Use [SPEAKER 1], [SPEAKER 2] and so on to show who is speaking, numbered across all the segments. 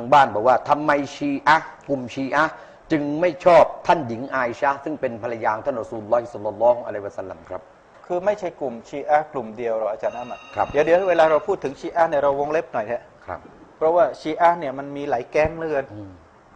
[SPEAKER 1] ทางบ้านบอกว่าทำไมชีอะห์กลุ่มชีอะห์จึงไม่ชอบท่านหญิงอาอิชาซึ่งเป็นภรรยาของท่านรอซูลุลลอฮิศ็อลลัลลอฮุอะลัยฮิวะซัลลัมครับ
[SPEAKER 2] คือไม่ใช่กลุ่มชีอะห์กลุ่มเดียวหรอกอาจารย์อามัด
[SPEAKER 1] ครับ
[SPEAKER 2] เดี๋ยวเดี๋ยวเวลาเราพูดถึงชีอะห์เนี่ยเราวงเล็บหน่อยเถอะ
[SPEAKER 1] ครับ
[SPEAKER 2] เพราะว่าชีอะห์เนี่ยมันมีหลายแก๊งเหลือเกิน
[SPEAKER 1] อืม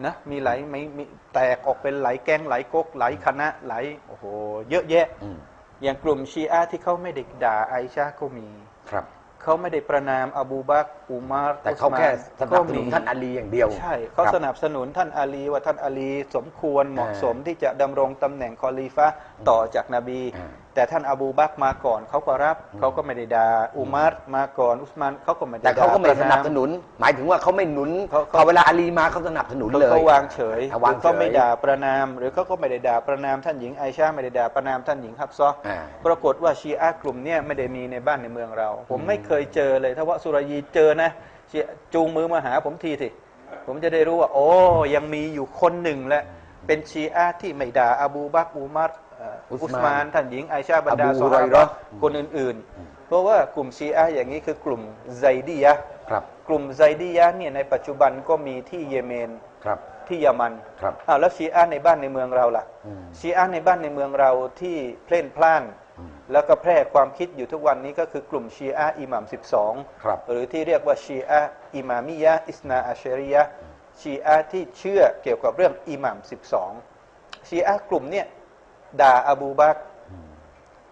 [SPEAKER 2] นะมีหลายไม่มีแตกออกเป็นหลายแก๊งหลายก๊กหลายคณะหลายโอ้โหเยอะแยะ
[SPEAKER 1] อืม
[SPEAKER 2] อย่างกลุ่มชีอะห์ที่เขาไม่ได้ด่าไอชาก็มี
[SPEAKER 1] ครับ
[SPEAKER 2] เขาไม่ได้ประนามอบูบักรอุมาร
[SPEAKER 1] แต่เขาแค่สนับสนุนท่านอา
[SPEAKER 2] ลี
[SPEAKER 1] ลีอย่างเดียว
[SPEAKER 2] ใช่เขา
[SPEAKER 1] ครับ
[SPEAKER 2] สนับสนุนท่านอาลีว่าท่านอาลีสมควรเหมาะ
[SPEAKER 1] อ่า
[SPEAKER 2] สมที่จะดำรงตำแหน่งคอลีฟะห์ต่อจากนบี
[SPEAKER 1] อ่า
[SPEAKER 2] แต่ท่านอบูบักรมาก่อนเขาก็รับเขาก็ไม่ได้ด่าอุมารมาก่อนอุสมานเขาก็ไม่ได้
[SPEAKER 1] แต่เขาก็ไม่
[SPEAKER 2] ด่
[SPEAKER 1] สนับสนุน หมายถึงว่าเขาไม่หนุน
[SPEAKER 2] เขาเขา
[SPEAKER 1] พอเวลาอาลีมาเขาสนับสนุน
[SPEAKER 2] เขา
[SPEAKER 1] เลย
[SPEAKER 2] เขาวางเฉย
[SPEAKER 1] อะ
[SPEAKER 2] ห
[SPEAKER 1] วา
[SPEAKER 2] รื
[SPEAKER 1] ง
[SPEAKER 2] อ
[SPEAKER 1] เฉ
[SPEAKER 2] เขา
[SPEAKER 1] ย
[SPEAKER 2] ไม่ด่าประนาม หรือเขาก็ไม่ได้ด่าประนามท่านหญิงไอชาไม่ได้ด่าประนามท่านหญิงฮับซอฮ์
[SPEAKER 1] อ่า
[SPEAKER 2] ปรากฏว่าชีอะห์กลุ่มเนี้ไม่ได้มีในบ้านในเมืองเรา ผมไม่เคยเจอเลยถ้าว่าสุรยีเจอนะชีอะห์จูงมือมาหาผมทีสิผมจะได้รู้ว่า โอ้ยังมีอยู่คนหนึ่งแหละเป็นชีอะห์ที่ไม่ด่าอบูบักรอุมัรเอ่อ
[SPEAKER 1] อุ
[SPEAKER 2] อุ
[SPEAKER 1] ส
[SPEAKER 2] ส
[SPEAKER 1] มาน
[SPEAKER 2] มาน ท่านหญิงไอชาบรรดา
[SPEAKER 1] อบู
[SPEAKER 2] ซอ
[SPEAKER 1] ฮุไร
[SPEAKER 2] ฮา
[SPEAKER 1] เราะ
[SPEAKER 2] บะ
[SPEAKER 1] ห์
[SPEAKER 2] ห์คนอื่นๆ เพราะว่ากลุ่มชีอะห์อย่างนี้คือกลุ่มไซดียะห์
[SPEAKER 1] ครับ
[SPEAKER 2] กลุ่มไซดียะห์เนี่ยในปัจจุบันก็มีที่เยเมน
[SPEAKER 1] ครับ
[SPEAKER 2] ที่เยอรมัน
[SPEAKER 1] ครับ
[SPEAKER 2] อ้าวแล้วชีอะห์ในบ้านในเมืองเราล่ะ
[SPEAKER 1] อืม
[SPEAKER 2] ชีอะห์ในบ้านในเมืองเราที่เพล่นพล่าน
[SPEAKER 1] อืม
[SPEAKER 2] แล้วก็แพร่ความคิดอยู่ทุกวันนี้ก็คือกลุ่มชีอะห์อิหมัม12
[SPEAKER 1] ครับ
[SPEAKER 2] หรือที่เรียกว่าชีอะห์อิมามิยะห์อิสนาอัชริยะห์ชีอะห์ที่เชื่อเกี่ยวกับเรื่องอิหมัม12ชีอะห์กลุ่มเนี่ย ด่าอบูบักร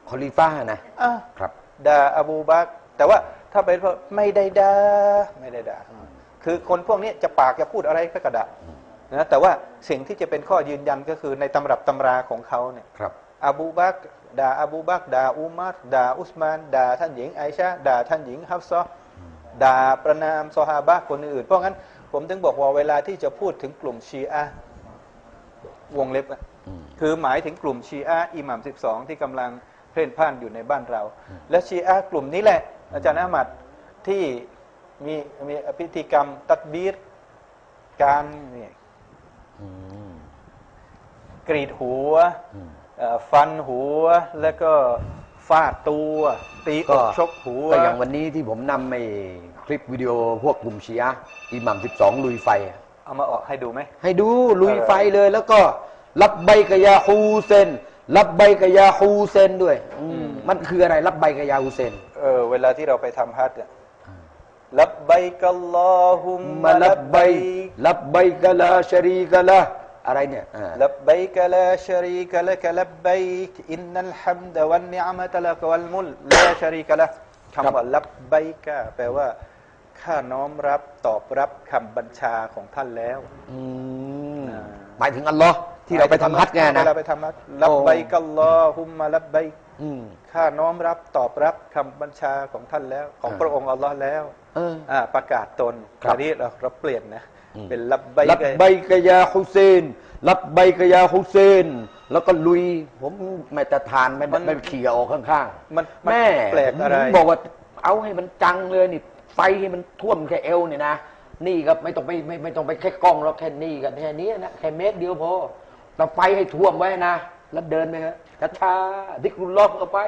[SPEAKER 1] คอลิฟ้านะ
[SPEAKER 2] อะ
[SPEAKER 1] ครับ
[SPEAKER 2] ด่าอบูบักรแต่ว่าถ้าเป็นพวกไม่ได้ด่าไม่ได้ด่าคือคนพวกนี้จะปากจะพูดอะไรก็กระดานะแต่ว่าสิ่งที่จะเป็นข้อยืนยันก็คือในตำรับตำราของเขาเนี่ย
[SPEAKER 1] ครับ
[SPEAKER 2] อบูบักรด่าอบูบักรด่าอุมัรด่าอุสมานด่าท่านหญิงไอชาด่าท่านหญิงฮัฟซอฮ์ด่าประนามซอฮาบะห์คนอื่น เพราะงั้นผมถึงบอกว่าเวลาที่จะพูดถึงกลุ่มชีอะห์วงเล็บอะ
[SPEAKER 1] อืม
[SPEAKER 2] คือหมายถึงกลุ่มชีอะห์อิหมัม12 ที่กำลังเพ่นพ่านอยู่ในบ้านเรา และชีอะห์กลุ่มนี้แหละ อาจารย์อามัดที่มีมีพิธีกรรมตัดบีรการเนี่ย
[SPEAKER 1] อืม
[SPEAKER 2] กรีดหัว
[SPEAKER 1] อืม
[SPEAKER 2] เอ่อฟันหัวแล้วก็ฟาดตัว ตีอ
[SPEAKER 1] ก็
[SPEAKER 2] กชกหัว
[SPEAKER 1] ก็อย่างวันนี้ที่ผมนำไอ้คลิปวิดีโอพวกกลุ่มชีอะห์อิหมัม12 ลุยไฟอะ
[SPEAKER 2] เอามาออกให้ดูไหม
[SPEAKER 1] ให้ดูลุยไฟเลยแล้วก็ รับใบกะยาฮูเซนรับใบกะยาฮูเซนด้วยอืมมันคืออะไร รับใบกะยาฮูเซน
[SPEAKER 2] เออเวลาที่เราไปทำฮัจญ์อะลับใบกัลลอฮุม
[SPEAKER 1] มา
[SPEAKER 2] มา
[SPEAKER 1] ลั
[SPEAKER 2] ลั
[SPEAKER 1] บบใบ
[SPEAKER 2] ใบ
[SPEAKER 1] ลับใบกะลาชะรีกะละอะไรเนี่ยอ่า
[SPEAKER 2] ลับใบกลาชรีกลักลับใบอินนัลฮัมดะวันนิอมะตะลักวัลมุลลาชรีกละคำว่าลับใบกะแปลว่าข้าน้อมรับตอบรับคำบัญชาของท่านแล้ว
[SPEAKER 1] อืม
[SPEAKER 2] อ่า
[SPEAKER 1] หมายถึงอัลลอฮ์ ที่เราไปทำฮัจญ์ไงนะ
[SPEAKER 2] เวลาไปทำฮัจญ์ลับใบกัลลอฮุมมาลับใบ
[SPEAKER 1] อืม
[SPEAKER 2] ข้าน้อมรับตอบรับคำบัญชาของท่านแล้ว ของ
[SPEAKER 1] อ่า
[SPEAKER 2] พระองค์อัลลอฮ์แล้ว
[SPEAKER 1] เออ
[SPEAKER 2] อ่าประกาศตน
[SPEAKER 1] ครับ
[SPEAKER 2] อันนี้เราเราเปลี่ยนนะ
[SPEAKER 1] อืม
[SPEAKER 2] เป็นลับใบ
[SPEAKER 1] รับใบกะยาฮูเซน รับใบกะยาฮูเซน แล้วก็ลุย ผมไม่จะทานไม่ไม่เขี่ยออกข้างๆ
[SPEAKER 2] มันมัน
[SPEAKER 1] แม่
[SPEAKER 2] แปลกอะไร
[SPEAKER 1] ผมบอกว่าเอาให้มันจังเลยนี่ ไฟให้มันท่วมแค่เอวเนี่ยนะ นี่ก็ไม่ต้องไปไม่ไม่ต้องไปแค่กล้องแล้วแค่นี้กันแค่นี้นะแค่เมตรเดียวพอ แต่ไฟให้ท่วมไว้นะ แล้วเดินไปฮะช้าๆดิกรุลลอฮ์ก็ไป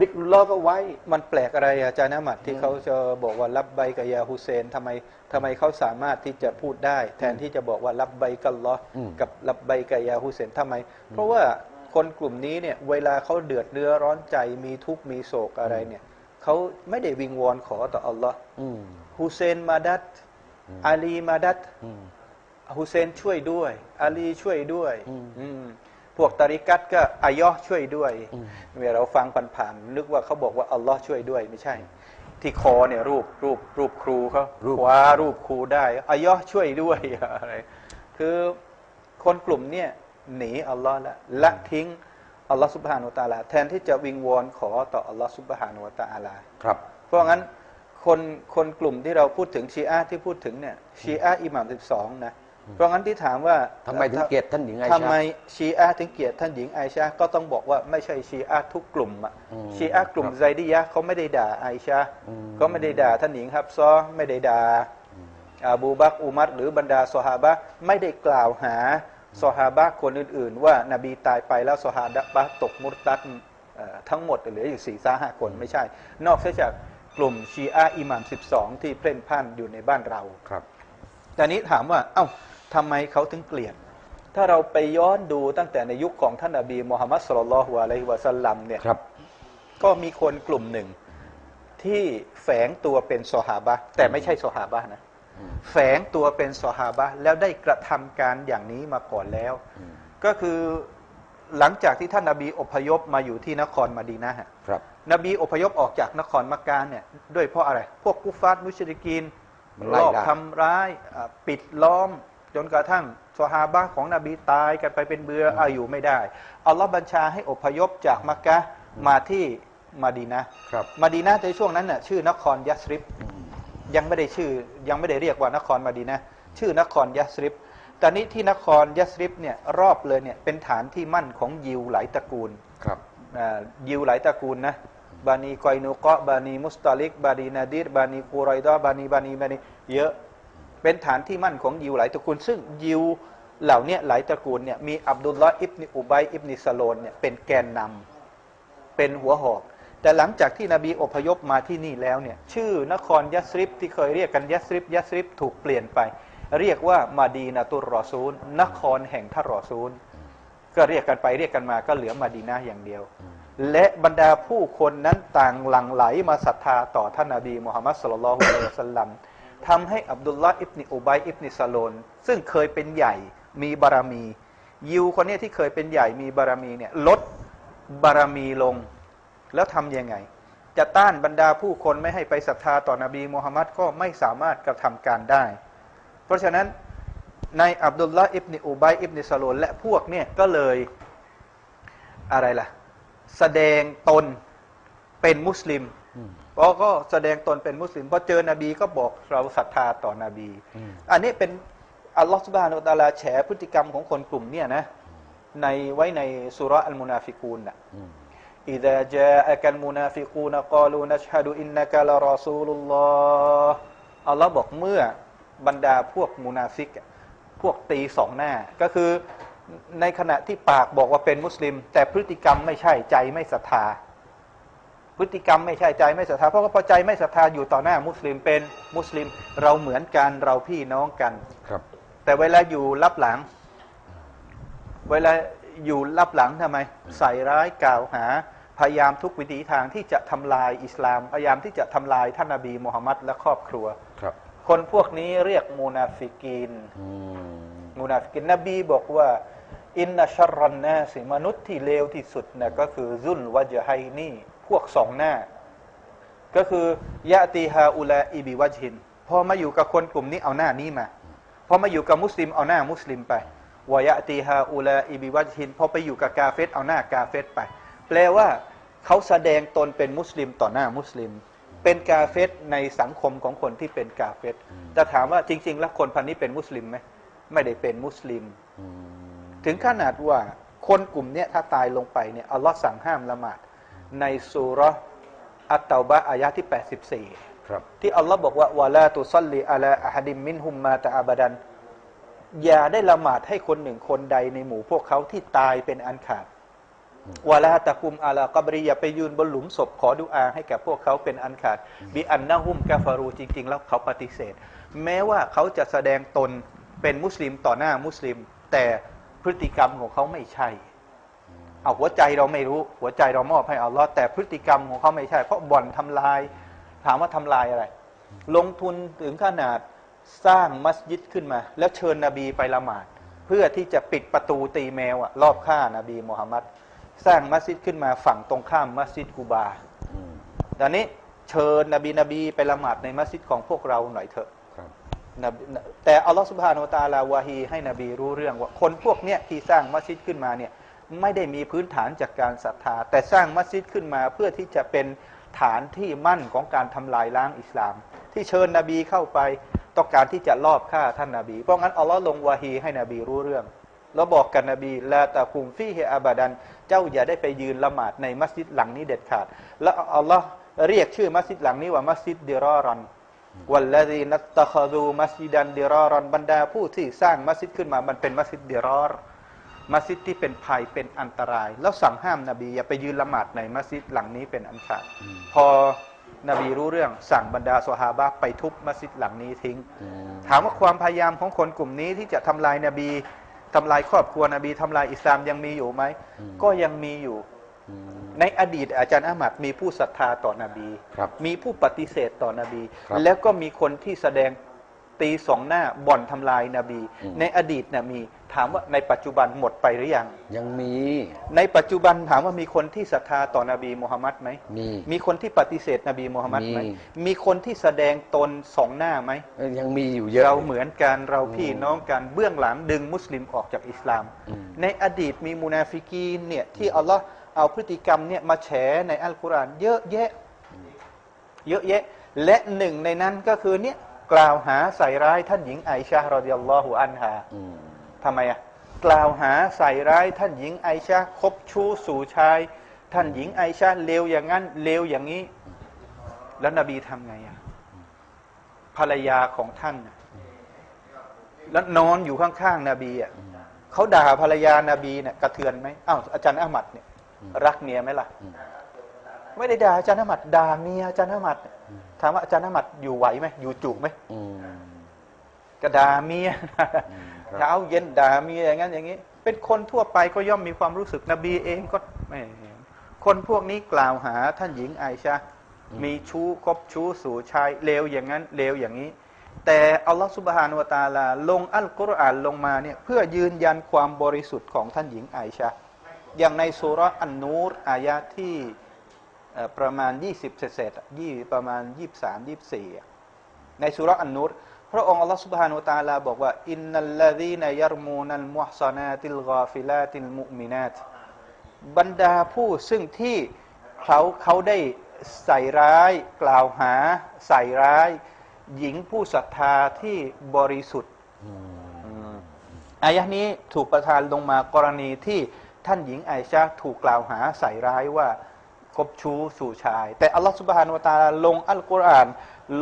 [SPEAKER 1] ดิกรุลลอฮ์ก็ไว้
[SPEAKER 2] มันแปลกอะไรอาจารย์อามัดที่เขาจะบอกว่ารับใบกับยาฮุเซนทำไมทำไมเขาสามารถที่จะพูดได้ แทนที่จะบอกว่ารับใบกัลลอฮ์
[SPEAKER 1] อืม
[SPEAKER 2] กับรับใบกับยาฮุเซนทำไม เพราะว่าคนกลุ่มนี้เนี่ยเวลาเขาเดือดเนื้อร้อนใจมีทุกข์มีโศกอะไรเนี่ยเขาไม่ได้วิงวอนขอต่ออัลลอฮ์
[SPEAKER 1] อืม
[SPEAKER 2] ฮุเซนมาดัดอาลีมาดัด
[SPEAKER 1] อืม
[SPEAKER 2] ฮุเซนช่วยด้วย อาลีช่วยด้วย
[SPEAKER 1] อืม
[SPEAKER 2] อืมพวกตาริกัตก็อายอฮ์ช่วยด้วย
[SPEAKER 1] อืม
[SPEAKER 2] เมื่อเราฟังผ่านๆนึกว่าเขาบอกว่าอัลลอฮ์ช่วยด้วยไม่ใช่ ที่คอเนี่ยรูปรูปรูปครูเขา
[SPEAKER 1] รูป
[SPEAKER 2] คว้ารูปครูได้อายอฮ์ช่วยด้วยอะไรคือคนกลุ่มเนี่ยหนีอัลลอฮ์ละละทิ้งอัลลอฮ์สุบฮานุวะตะอาลา แทนที่จะวิงวอนขอต่ออัลลอฮ์สุบฮานุวะตะอาลา
[SPEAKER 1] ครับ
[SPEAKER 2] เพราะงั้นคนคนกลุ่มที่เราพูดถึงชีอะห์ที่พูดถึงเนี่ยชีอะห์อิหม่ามสิบสองนะ เพราะงั้นที่ถามว่า
[SPEAKER 1] ทำไมถึงเกลียดท่านหญิงไอ
[SPEAKER 2] ทำ
[SPEAKER 1] ชา
[SPEAKER 2] ไมชีอะห์ถึงเกลียดท่านหญิงไอชาก็ต้องบอกว่าไม่ใช่ชีอะห์ทุกกลุ่มอะ
[SPEAKER 1] อืม
[SPEAKER 2] ชีอะห์กลุ่ม
[SPEAKER 1] ครับ
[SPEAKER 2] ไซดียะห์เขาไม่ได้ด่าไอชา
[SPEAKER 1] อืม
[SPEAKER 2] เขาไม่ได้ด่าท่านหญิงฮับซอไม่ได้ด่าอาบูบักรอุมัรหรือบรรดาซอฮาบะห์ไม่ได้กล่าวหาซอฮาบะห์คนอื่น ๆ ว่านบีตายไปแล้วซอฮาบะห์ตกมุรตัดเอ่อทั้งหมดเหลืออยู่สี่สาห้าคนไม่ใช่ นอกจากกลุ่มชีอะห์อิหม่าม 12 ที่เพ่นพ่านอยู่ในบ้านเรา
[SPEAKER 1] ครับ
[SPEAKER 2] แต่นี้ถามว่า เอ้า ทำไมเขาถึงเกลียด ถ้าเราไปย้อนดูตั้งแต่ในยุคของท่านอบีมุฮัมมัดสุลลัลลอฮุอะลัยฮิวะสัลลัมเนี่ย
[SPEAKER 1] ครับ
[SPEAKER 2] ก็มีคนกลุ่มหนึ่ง ที่แฝงตัวเป็นซอฮาบะห์แต่ไม่ใช่ซอฮาบะห์นะแฝงตัวเป็นซอฮาบะห์แล้วได้กระทำการอย่างนี้มาก่อนแล้ว ก็คือหลังจากที่ท่านนบีอพยพมาอยู่ที่นครมาดีนะฮะ
[SPEAKER 1] ครับ
[SPEAKER 2] นบีอพยพออกจากนครมักกะเนี่ยด้วยเพราะอะไร พวกกุฟาร์มุชริกีน
[SPEAKER 1] มัน
[SPEAKER 2] ล
[SPEAKER 1] ไล่
[SPEAKER 2] อบ
[SPEAKER 1] ล่า
[SPEAKER 2] ทำร้ายอะปิดล้อม จนกระทั่งซอฮาบะห์ของนบีตายกันไปเป็นเบืออาอยู่ไม่ได้อัลลอฮ์บัญชาให้อพยพจากมักกะมาที่มาดีนะห์
[SPEAKER 1] ครับ
[SPEAKER 2] มาดีนะห์ในช่วงนั้นน่ะชื่อนครยัสริบยังไม่ได้ชื่อยังไม่ได้เรียกว่านครมาดีนะห์ชื่อนครยัสริบตอนนี้ที่นครยัสริบเนี่ยรอบเลยเนี่ยเป็นฐานที่มั่นของยิวหลายตระกูล
[SPEAKER 1] ครับ
[SPEAKER 2] อ่ายิวหลายตระกูลนะบานีกอยนุกะบานีมุสตาลิกบานีนาดีรบานีกูรอยดอบานีบานีบานีเยอะ เป็นฐานที่มั่นของยิวหลายตระกูล ซึ่งยิวเหล่าเนี้หลายตระกูลเนี่ยมีอับดุลลอฮ์อิบนิอุบัยอิบนิสโลนเนี่ยเป็นแกนนำเป็นหัวหอก แต่หลังจากที่นบีอพยพมาที่นี่แล้วเนี่ยชื่อนครยัสริบที่เคยเรียกกันยัสริบยัสริบถูกเปลี่ยนไป เรียกว่ามาดีนาตุรอซูล นครแห่งท่านรอซูล ก็เรียกกันไปเรียกกันมาก็เหลือมาดีนาอย่างเดียว และบรรดาผู้คนนั้นต่างหลั่งไหลมาศรัทธาต่อท่านนาบีมุฮัมมัดสุลลัลฮุอะลัยฮิวะสัลลัม ทำให้อับดุลลาห์อิบนิอุบัยอิบนิสโลนซึ่งเคยเป็นใหญ่มีบารมี ยิวคนเนี้ยที่เคยเป็นใหญ่มีบารมีเนี่ยลดบารมีลง แล้วทำยังไง จะต้านบรรดาผู้คนไม่ให้ไปศรัทธาต่อนบีมุฮัมมัดก็ไม่สามารถกระทำการได้ เพราะฉะนั้นในอับดุลลาห์อิบนิอุบัยอิบนิสโลนและพวกเนี่ยก็เลยอะไรล่ะ แสดงตนเป็นมุสลิม เพราะก็แสดงตนเป็นมุสลิมพอเจอนบีก็บอกเราศรัทธาต่อนบี
[SPEAKER 1] อั
[SPEAKER 2] นนี้เป็นอัลลอฮฺสุบานุตาลาแฉพฤติกรรมของคนกลุ่มเนี้นะในไว้ในสุราอัลมุนาฟิกูนนะอิดะจาอักันมุนาฟิกูนกาลูนัชฮะดู
[SPEAKER 1] อิน
[SPEAKER 2] นักะละรอซูลุลลอฮ์อัลลอฮ์บอกเมื่อบรรดาพวกมุนาฟิก พวกตีสองหน้า ก็คือในขณะที่ปากบอกว่าเป็นมุสลิม แต่พฤติกรรมไม่ใช่ใจไม่ศรัทธา พฤติกรรมไม่ใช่ใจไม่ศรัทธาเพราะว่าพอใจไม่ศรัทธาอยู่ต่อหน้ามุสลิมเป็นมุสลิมเราเหมือนกันเราพี่น้องกัน
[SPEAKER 1] ครับ
[SPEAKER 2] แต่เวลาอยู่รับหลัง เวลาอยู่รับหลังทำไม ใส่ร้ายกล่าวหา พยายามทุกวิถีทางที่จะทำลายอิสลาม พยายามที่จะทำลายท่านนบีมูฮัมมัดและครอบครัว
[SPEAKER 1] ครับ
[SPEAKER 2] คนพวกนี้เรียกมูนาฟิกีน
[SPEAKER 1] อืม
[SPEAKER 2] มูนาฟิกินนบีบอกว่าอินนัชรันนาสิมนุษย์ที่เลวที่สุดนะก็คือซุนวะจไฮนี่พ วกสองหน้า ก็คือยะตีฮาอุลาอิบิวัจฮินพอมาอยู่กับคนกลุ่มนี้เอาหน้านี้มาพอมาอยู่กับมุสลิมเอาหน้ามุสลิมไปวายะตีฮาอุลาอิบิวัจฮินพอไปอยู่กับกาเฟตเอาหน้ากาเฟตไป แปลว่าเขาแสดงตนเป็นมุสลิมต่อหน้ามุสลิม เป็นกาเฟตในสังคมของคนที่เป็นกาเฟตแต่ถามว่าจริง ๆ แล้วคนพันนี้เป็นมุสลิมไหมไม่ได้เป็นมุสลิม
[SPEAKER 1] อืม
[SPEAKER 2] ถึงขนาดว่าคนกลุ่มเนี้ยถ้าตายลงไปเนี่ยอัลลอฮ์สั่งห้ามละหมาด ในสุเราะห์อัตเตาบะห์อายะที่ 84
[SPEAKER 1] ครับ
[SPEAKER 2] ที่อัลลอฮ์บอกว่าวะลาตุซัลลีอะลาอะฮัดิมมินฮุมมาตะอาบดัน อย่าได้ละหมาดให้คนหนึ่งคนใดในหมู่พวกเขาที่ตายเป็นอันขาดวะลาตะกุมอาลากบรีอย่าไปยืนบนหลุมศพขอดุอาให้กับพวกเขาเป็นอันขาดบิอันนะฮุมกาฟารูจริง ๆ แล้วเขาปฏิเสธ แม้ว่าเขาจะแสดงตนเป็นมุสลิมต่อหน้ามุสลิม แต่พฤติกรรมของเขาไม่ใช่ เอาหัวใจเราไม่รู้ หัวใจเรามอบให้อัลลอฮ์แต่พฤติกรรมของเขาไม่ใช่ เพราะบ่อนทำลาย ถามว่าทำลายอะไร ลงทุนถึงขนาดสร้างมัสยิดขึ้นมา แล้วเชิญนบีไปละหมาด เพื่อที่จะปิดประตูตีแมวอะรอบฆ่านาบีมูฮัมมัดสร้างมัสยิดขึ้นมาฝั่งตรงข้ามมัสยิดกูบา
[SPEAKER 1] อืม
[SPEAKER 2] ตอนนี้เชิญนบีนบีไปละหมาดในมัสยิดของพวกเราหน่อยเถอะ
[SPEAKER 1] ครับ
[SPEAKER 2] นบีแต่อัลลอฮฺสุบฮานาอัลตะอาลาวาฮีให้นบีรู้เรื่องว่าคนพวกเนี้ยที่สร้างมัสยิดขึ้นมาเนี่ย ไม่ได้มีพื้นฐานจากการศรัทธา แต่สร้างมัสยิดขึ้นมาเพื่อที่จะเป็นฐานที่มั่นของการทำลายล้างอิสลาม ที่เชิญนบีเข้าไปต้องการที่จะลอบฆ่าท่านนบี เพราะงั้นอัลลอฮ์ลงวาฮีให้นบีรู้เรื่อง แล้วบอกกับนบีลาตะคุมฟีเฮอาบาดัน เจ้าอย่าได้ไปยืนละหมาดในมัสยิดหลังนี้เด็ดขาด แล้วอัลลอฮ์เรียกชื่อมัสยิดหลังนี้ว่ามัสยิดเดรอรันวัลลดีนัตตะคดูมัสยิดันเดรอรันบรรดาผู้ที่สร้างมัสยิดขึ้นมามันเป็นมัสยิดเดรอร มัสยิดที่เป็นภัยเป็นอันตราย แล้วสั่งห้ามนบีอย่าไปยืนละหมาดในมัสยิดหลังนี้เป็นอันขาดพอนบีรู้เรื่องสั่งบรรดาสฮาบะห์ไปทุบมัสยิดหลังนี้ทิ้ง
[SPEAKER 1] อืม
[SPEAKER 2] ถามว่าความพยายามของคนกลุ่มนี้ที่จะทำลายนบีทำลายครอบครัวนบีทำลายอิสลามยังมีอยู่ไหมก็ยังมีอยู่
[SPEAKER 1] อืม
[SPEAKER 2] ในอดีตอาจารย์อามัดมีผู้ศรัทธาต่อนบี
[SPEAKER 1] ครับ
[SPEAKER 2] มีผู้ปฏิเสธต่อนบี
[SPEAKER 1] ครับ
[SPEAKER 2] แล้วก็มีคนที่แสดง ตีสองหน้าบ่อนทำลายนบี
[SPEAKER 1] อืม
[SPEAKER 2] ในอดีตน่ะมีถามว่าในปัจจุบันหมดไปหรือยัง
[SPEAKER 1] ยังมี
[SPEAKER 2] ในปัจจุบันถามว่ามีคนที่ศรัทธาต่อนบีมูฮัมมัดไหม
[SPEAKER 1] มี
[SPEAKER 2] มีคนที่ปฏิเสธนบีมูฮัมมัดไหม
[SPEAKER 1] มี
[SPEAKER 2] มีคนที่แสดงตนสองหน้าไหม
[SPEAKER 1] เอ้ยยังมีอยู่เยอะ
[SPEAKER 2] เราเหมือนกันเราพี่น้องกันเบื้องหลังดึงมุสลิมออกจากอิสลาม
[SPEAKER 1] อืม
[SPEAKER 2] ในอดีตมีมุนาฟิกีนเนี่ยที่อัลลอฮ์เอาพฤติกรรมเนี่ยมาแฉในอัลกุรอานเยอะแยะ เยอะแยะ และหนึ่งในนั้นก็คือเนี่ย กล่าวหาใส่ร้ายท่านหญิงไอชาฮ์รอดิยัลลอฮุอันฮา
[SPEAKER 1] อืม
[SPEAKER 2] ทำไมอะกล่าวหาใส่ร้ายท่านหญิงไอชาคบชู้สู่ชาย ท่านหญิงไอชาเลวอย่างนั้นเลวอย่างนี้ แล้วนบีทำไงอะภรรยาของท่านน่ะแล้วนอนอยู่ข้างๆนบีอะเขาด่าภรรยานาบีเนี่ยกระเทือนไหมอ้าวอาจารย์อามัดเนี่ย รักเมียไหมล่ะ
[SPEAKER 1] อืม
[SPEAKER 2] ไม่ได้ด่าอาจารย์อามัดด่าเมียอาจารย์อามัดเนี่ยถามว่าอาจารย์อามัดอยู่ไหวไหมอยู่จุกไหม
[SPEAKER 1] อืม
[SPEAKER 2] ก็ด่าเมีย
[SPEAKER 1] อืมครับ
[SPEAKER 2] เช้าเย็นด่าเมียอย่างนั้นอย่างนี้ เป็นคนทั่วไปก็ย่อมมีความรู้สึกนบีเองก็ไม่คนพวกนี้กล่าวหาท่านหญิงไอชามีชู้คบชู้สู่ชายเลวอย่างนั้นเลวอย่างนี้ แต่อัลลอฮฺสุบฮานุวะตาลา ลงอัลกุรอานลงมาเนี่ยเพื่อยืนยันความบริสุทธิ์ของท่านหญิงไอชาอย่างในสุราะห์อันนูรอายะที่เอ่อ ประมาณ 20เศษเศษยี่ประมาณ 23 24 ในสุรอันนุรพระองค์อัลลอฮฺสุบฮานุตาลาบอกว่าอินนัลลดีนยารมูนัลมุฮซานาติลกาฟิลาติลมุมินาตบรรดาผู้ซึ่งที่เขาเขาได้ใส่ร้ายกล่าวหา ใส่ร้าย หญิงผู้ศรัทธาที่บริสุทธิ์
[SPEAKER 1] อา
[SPEAKER 2] ยะนี้ถูกประทานลงมากรณีที่ท่านหญิงไอชาถูกกล่าวหาใส่ร้ายว่า คบชู้สู่ชาย แต่อัลลอฮฺสุบฮานุวตาลาลงอัลกุรอาน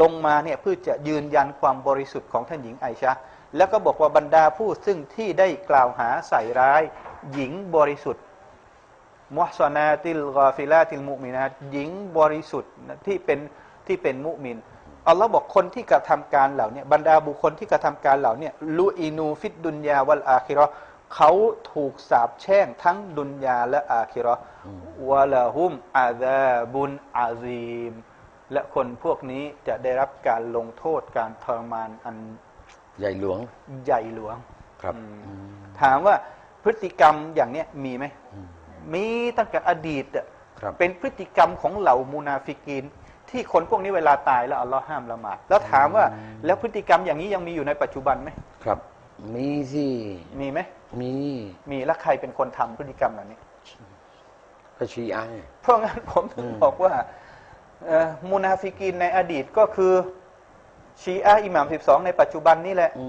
[SPEAKER 2] ลงมาเนี่ยเพื่อจะยืนยันความบริสุทธิ์ของท่านหญิงไอชาแล้วก็บอกว่าบรรดาผู้ซึ่งที่ได้กล่าวหาใส่ร้าย หญิงบริสุทธิ์มุฮซนาติลกาฟิลาติลมุมินาหญิงบริสุทธิ์ที่เป็นที่เป็นมุมินอัลลอฮ์บอกคนที่กระทำการเหล่านี้บรรดาบุคคลที่กระทำการเหล่านี้ลูอีนูฟิดดุนยาวัลอาคิราะห์ เขาถูกสาปแช่งทั้งดุนยาและอาคิเราะห์วะละฮุมอาซาบุนอาซีม และคนพวกนี้จะได้รับการลงโทษการทรมานอัน
[SPEAKER 1] ใหญ่หลวง
[SPEAKER 2] ใหญ่หลวง
[SPEAKER 1] ครับ
[SPEAKER 2] อืม
[SPEAKER 1] อืม
[SPEAKER 2] ถามว่าพฤติกรรมอย่างเนี้ยมีไหม
[SPEAKER 1] อืม
[SPEAKER 2] มีตั้งแต่อดีตอะ
[SPEAKER 1] ครับ
[SPEAKER 2] เป็นพฤติกรรมของเหล่ามูนาฟิกีนที่คนพวกนี้เวลาตายแล้วอัลลอฮ์ห้ามละหมาดแล้วถามว่าแล้วพฤติกรรมอย่างนี้ยังมีอยู่ในปัจจุบันไหม
[SPEAKER 1] ครับ มีสิ
[SPEAKER 2] มีไหม
[SPEAKER 1] มี
[SPEAKER 2] มีแล้วใครเป็นคนทำพฤติกรรมเหล่านี้
[SPEAKER 1] ก็ชีอะห์
[SPEAKER 2] เพราะงั้นผมถึง
[SPEAKER 1] อืม
[SPEAKER 2] บอกว่าเอ่อมูนาฟิกีนในอดีตก็คือชีอะห์อิหม่าม12ในปัจจุบันนี่แหละ
[SPEAKER 1] อื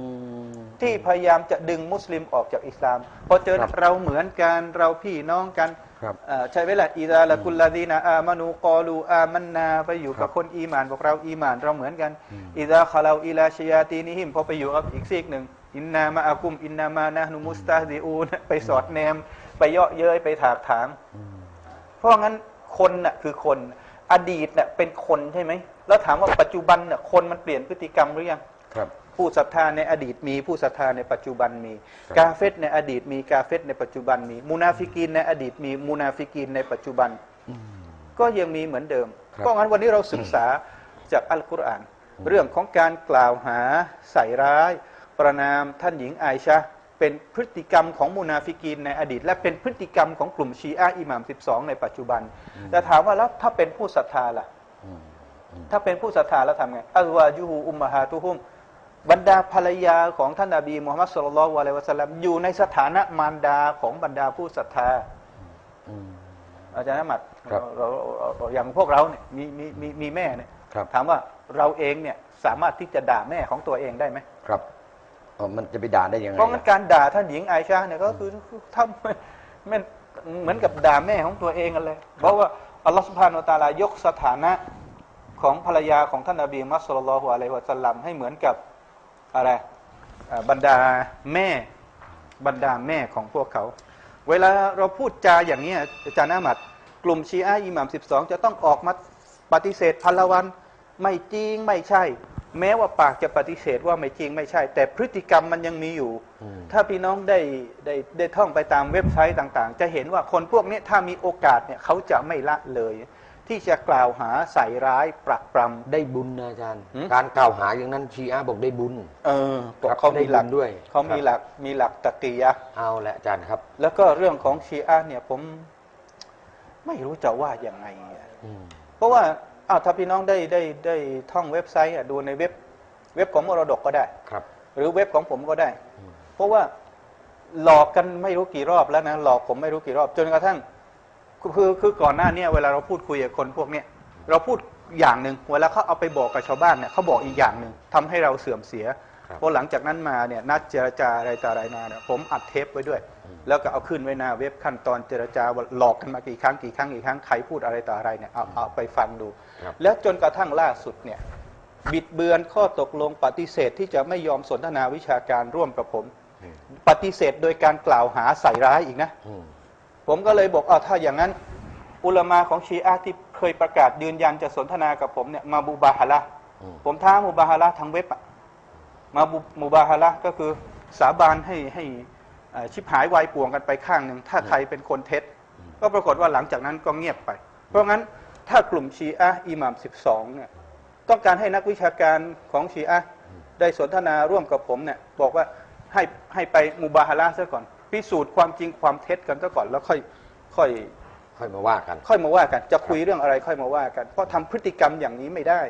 [SPEAKER 1] ม
[SPEAKER 2] ที่พยายามจะดึงมุสลิมออกจากอิสลามพอเจอ
[SPEAKER 1] ครับ
[SPEAKER 2] เราเหมือนกันเราพี่น้องกัน
[SPEAKER 1] ครับ
[SPEAKER 2] เอ่อใช่ไหมล่ะอิดาละกุลลาดีนาอามานูกอลูอามันนาไปอยู่กับ
[SPEAKER 1] ครับ
[SPEAKER 2] คนอีหมานบอกเราอีหมานเราเหมือนกัน
[SPEAKER 1] อืม
[SPEAKER 2] อิดาคาลาอิลาชยาตีนิหิมพอไปอยู่กับอีกซีกหนึ่ง อินนามาอากุมอินนามานะนุมุสตาดิอูนไปสอดแนม ไปเยาะเย้ยไปถากถาง
[SPEAKER 1] อืม
[SPEAKER 2] เพราะงั้นคนน่ะคือคนอดีตน่ะเป็นคนใช่ไหม แล้วถามว่าปัจจุบันน่ะคนมันเปลี่ยนพฤติกรรมหรือยัง
[SPEAKER 1] ครับ
[SPEAKER 2] ผู้ศรัทธาในอดีตมีผู้ศรัทธาในปัจจุบันมี
[SPEAKER 1] ครับ
[SPEAKER 2] กาเฟตในอดีตมีกาเฟตในปัจจุบันมีมุนาฟิกีนในอดีตมีมุนาฟิกีนในปัจจุบัน
[SPEAKER 1] อืม
[SPEAKER 2] ก็ยังมีเหมือนเดิม
[SPEAKER 1] ครับ
[SPEAKER 2] เพราะงั้นวันนี้เราศึกษาจากอัลกุรอาน เรื่องของการกล่าวหาใส่ร้าย ประนามท่านหญิงไอชาเป็นพฤติกรรมของมุนาฟิกีนในอดีต และเป็นพฤติกรรมของกลุ่มชีอะห์อิหม่าม 12 ในปัจจุบัน แต่ถามว่าแล้วถ้าเป็นผู้ศรัทธาล่ะ
[SPEAKER 1] อืม
[SPEAKER 2] ถ้าเป็นผู้ศรัทธาแล้วทำไงอัลวาจูฮูอุมมะฮาตุฮุมบรรดาภรรยาของท่านนบีมูฮัมมัดสุลลัลลอฮุอะลัยฮิวะสัลลัมอยู่ในสถานะมารดาของบรรดาผู้ศรัทธา
[SPEAKER 1] อืม
[SPEAKER 2] อาจารย์อามัด
[SPEAKER 1] ครับ
[SPEAKER 2] เราเราเราอย่างพวกเราเนี่ยมีมีมีมีแม่เนี่ย
[SPEAKER 1] ครับ
[SPEAKER 2] ถามว่าเราเองเนี่ยสามารถที่จะด่าแม่ของตัวเองได้ไหม
[SPEAKER 1] ครับอ๋อ มันจะไปด่าได้ยังไง
[SPEAKER 2] เพราะงั้นการด่าท่านหญิงไอชาเนี่ยก็คือทำไม่เหมือนกับด่าแม่ของตัวเองกันเลย เพราะว่าอัลลอฮฺสุบฮานาอัลตาลายกสถานะของภรรยาของท่านนบีมัสลลอฮุอะลัยฮิวะสัลลัมให้เหมือนกับอะไรบรรดาแม่บรรดาแม่ของพวกเขา เวลาเราพูดจาอย่างนี้อาจารย์อามัดกลุ่มชีอะห์อิหม่าม12 จะต้องออกมาปฏิเสธพันละวัน ไม่จริงไม่ใช่ แม้ว่าปากจะปฏิเสธว่าไม่จริงไม่ใช่ แต่พฤติกรรมมันยังมีอยู่
[SPEAKER 1] อืม
[SPEAKER 2] ถ้าพี่น้องได้ได้ได้ท่องไปตามเว็บไซต์ต่าง ๆ จะเห็นว่าคนพวกนี้ถ้ามีโอกาสเนี่ยเขาจะไม่ละเลย ที่จะกล่าวหาใส่ร้ายปรักปรำ
[SPEAKER 1] ได้บุญนะอาจารย์
[SPEAKER 2] หืม
[SPEAKER 1] การกล่าวหาอย่างนั้นชีอะห์บอกได้บุญ
[SPEAKER 2] เออบอก
[SPEAKER 1] ครับ
[SPEAKER 2] เขามีหลัก
[SPEAKER 1] ได้บุญด้วย
[SPEAKER 2] เขามี
[SPEAKER 1] ครับ
[SPEAKER 2] หลักมีหลักตะกียะห์
[SPEAKER 1] เอาละอาจารย์ครับ
[SPEAKER 2] แล้วก็เรื่องของชีอะห์เนี่ยผมไม่รู้จะว่ายังไงอะ
[SPEAKER 1] อืม
[SPEAKER 2] เพราะว่า อ้าวถ้าพี่น้องได้ได้ได้ท่องเว็บไซต์อะดูในเว็บเว็บของมรดกก็ได้
[SPEAKER 1] ครับ
[SPEAKER 2] หรือเว็บของผมก็ได้
[SPEAKER 1] อืม
[SPEAKER 2] เพราะว่าหลอกกันไม่รู้กี่รอบแล้วนะหลอกผมไม่รู้กี่รอบ จนกระทั่งคือคือคือก่อนหน้าเนี้เวลาเราพูดคุยกับคนพวกเนี้ยเราพูดอย่างหนึ่งเวลาเขาเอาไปบอกกับชาวบ้านเนี่ยเขาบอกอีกอย่างหนึ่งทำให้เราเสื่อมเสีย
[SPEAKER 1] ครับ
[SPEAKER 2] พอหลังจากนั้นมาเนี่ยนัดเจรจาอะไรต่ออะไรมาเนี่ยผมอัดเทปไว้ด้วย แล้วก็เอาขึ้นไว้หน้าเว็บขั้นตอนเจรจาว่าหลอกกันมากี่ครั้งกี่ครั้งกี่ครั้งใครพูดอะไรต่ออะไรเนี่ยเอาเอาไปฟังดู
[SPEAKER 1] ครับ
[SPEAKER 2] แล้วจนกระทั่งล่าสุดเนี่ยบิดเบือนข้อตกลงปฏิเสธที่จะไม่ยอมสนทนาวิชาการร่วมกับผม
[SPEAKER 1] อืม
[SPEAKER 2] ปฏิเสธโดยการกล่าวหาใส่ร้ายอีกนะ
[SPEAKER 1] อืม
[SPEAKER 2] ผมก็เลยบอกอ้าวถ้าอย่างนั้น อุลามาของชีอะห์ที่เคยประกาศยืนยันจะสนทนากับผมเนี่ยมาบูบาฮาละห์
[SPEAKER 1] อืม
[SPEAKER 2] ผมท้ามูบาฮาละห์ทางเว็บอะ มาบูมูบาฮาละห์ก็คือสาบานให้ให้เอ่อชิบหายวายป่วงกันไปข้างหนึ่งถ้าใครเป็นคนเท็จ ก็ปรากฏว่าหลังจากนั้นก็เงียบไป เพราะงั้นถ้ากลุ่มชีอะห์อิหม่าม12เนี่ยต้องการให้นักวิชาการของชีอะห์ได้สนทนาร่วมกับผมเนี่ยบอกว่าให้ให้ไปมูบาฮาละห์ซะก่อน พิสูจน์ความจริงความเท็จกันซะก่อนแล้วค่อยค่อย
[SPEAKER 1] ค่อยมาว่ากัน
[SPEAKER 2] ค่อยมาว่ากัน จะคุยเรื่องอะไรค่อยมาว่ากัน เพราะทำพฤติกรรมอย่างนี้ไม่ได้